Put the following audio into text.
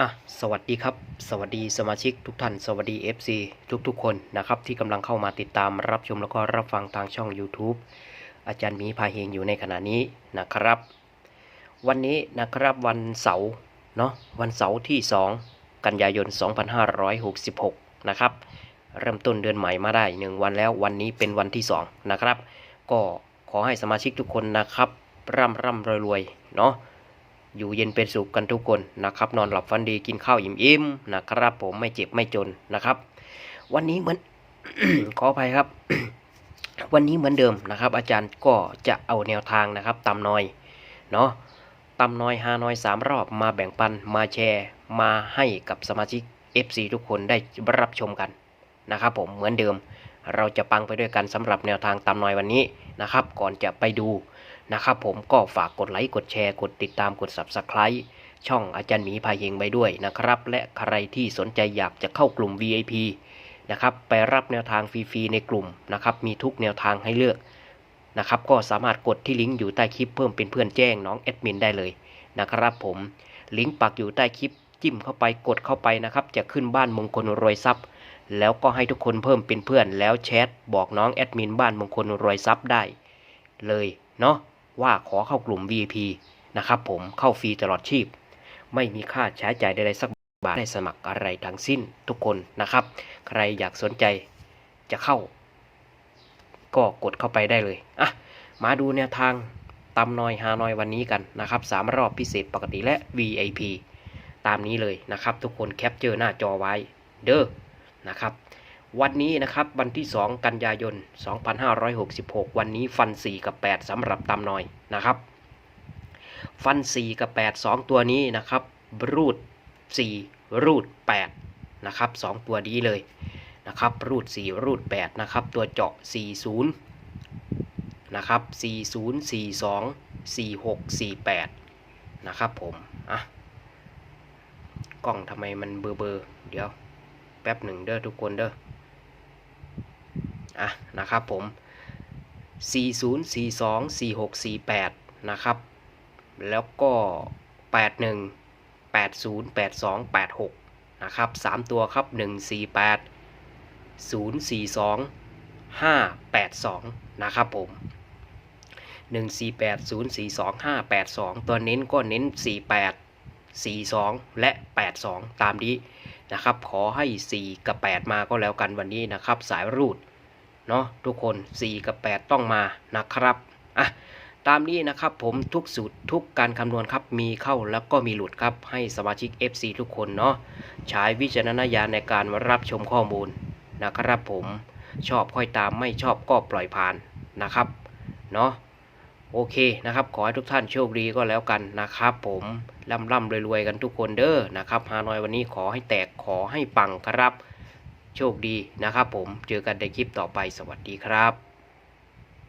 อะสวัสดีครับ สวัสดีสมาชิกทุกท่าน สวัสดี FC ทุกๆ คนนะครับที่กำลังเข้ามาติดตามรับชมแล้วก็รับฟังทางช่อง YouTube อาจารย์มีพาเฮงอยู่ในขณะนี้นะครับ วันนี้นะครับวันเสาร์เนาะวันเสาร์ที่ 2 กันยายน 2566 นะครับ เริ่มต้นเดือนใหม่มาได้ 1 วันแล้ววันนี้เป็นวันที่ 2 นะครับ ก็ขอให้สมาชิกทุกคนนะครับ ร่ำร่ำรวยรวยเนาะ อยู่เย็นเป็นสุขกันทุกคนนะครับ นอนหลับฝันดีกินข้าวอิ่มๆนะครับ ผมไม่เจ็บไม่จนนะครับ วันนี้เหมือนขออภัยครับ วันนี้เหมือนเดิมนะครับ อาจารย์ก็จะเอาแนวทางนะครับตำน้อยเนาะตำน้อยฮานอยสามรอบมาแบ่งปันมาแชร์ มาให้กับสมาชิก FC ทุกคนได้รับชมกันนะครับ ผมเหมือนเดิม เราจะปังไปด้วยกันสำหรับแนวทางตำน้อยวันนี้นะครับ ก่อนจะไปดู นะครับผมก็ฝากกดไลค์กดแชร์ กดติดตามกด Subscribe ช่องอาจารย์หมีพายเฮงไปด้วยนะครับ และใครที่สนใจอยากจะเข้ากลุ่ม VIP นะครับไปรับแนวทางฟรีๆในกลุ่มนะครับมีทุกแนวทางให้เลือกนะครับก็สามารถกดที่ลิงก์อยู่ใต้คลิปเพิ่มเป็นเพื่อนแจ้งน้องแอดมินได้เลยนะครับผมลิงก์ปักอยู่ใต้คลิปจิ้มเข้าไปกดเข้าไปนะครับ จะขึ้นบ้านมงคลรวยทรัพย์ แล้วก็ให้ทุกคนเพิ่มเป็นเพื่อนแล้วแชทบอกน้องแอดมินบ้านมงคลรวยทรัพย์ได้ เลยเนาะ ว่าขอเข้ากลุ่ม VIP นะครับผมเข้าฟรีตลอดชีพ ไม่มีค่าใช้จ่ายใดๆสักบาทได้สมัครอะไรทั้งสิ้นทุกคนนะครับ ใครอยากสนใจจะเข้า ก็กดเข้าไปได้เลยอะมาดูแนวทางตำนอยฮานอยวันนี้กันนะครับสามรอบพิเศษปกติและ VIP ตามนี้เลยนะครับ ทุกคนแคปเจอร์หน้าจอไว้เด้อนะครับ วันนี้นะครับวันที่ 2 กันยายน 2566 วันนี้ฟัน 4 กับ 8สำหรับตำน้อยนะครับ ฟัน 4 กับ 8 2 ตัวนี้นะครับ รูด 4 รูด 8 นะครับ 2 ตัวนี้เลยนะครับ รูด 4 รูด 8 นะครับ ตัวเจาะ 40 นะครับ 40 42 46 48 นะครับผม อะ กล้องทำไมมันเบอร์เบอร์เดี๋ยวแป๊บหนึ่งเด้อทุกคนเด้อ อะนะครับผม 40 42 46 48 นะครับ แล้วก็ 81 80 82 86 นะครับ 3 ตัวครับ 148 042 582 นะครับผม 148 042 582 ตัวเน้นก็เน้น 48 42 และ 82 ตามนี้นะครับ ขอให้ 4 กับ 8 มาก็แล้วกันวันนี้นะครับ สายรูด เนาะทุกคน 4 กับ 8 ต้องมานะครับอะตามนี้นะครับผมทุกสูตรทุกการคำนวณครับมีเข้าแล้วก็มีหลุดครับให้สมาชิก FC ทุกคนเนาะใช้วิจารณญาณในการรับชมข้อมูลนะครับผมชอบค่อยตามไม่ชอบก็ปล่อยผ่านนะครับเนาะโอเคนะครับ ขอให้ทุกท่านโชคดีก็แล้วกันนะครับ ผมร่ำร่ำรวยๆกันทุกคนเด้อนะครับฮานอยวันนี้ขอให้แตกขอให้ปังครับ โชคดีนะครับผมเจอกันในคลิปต่อไปสวัสดีครับ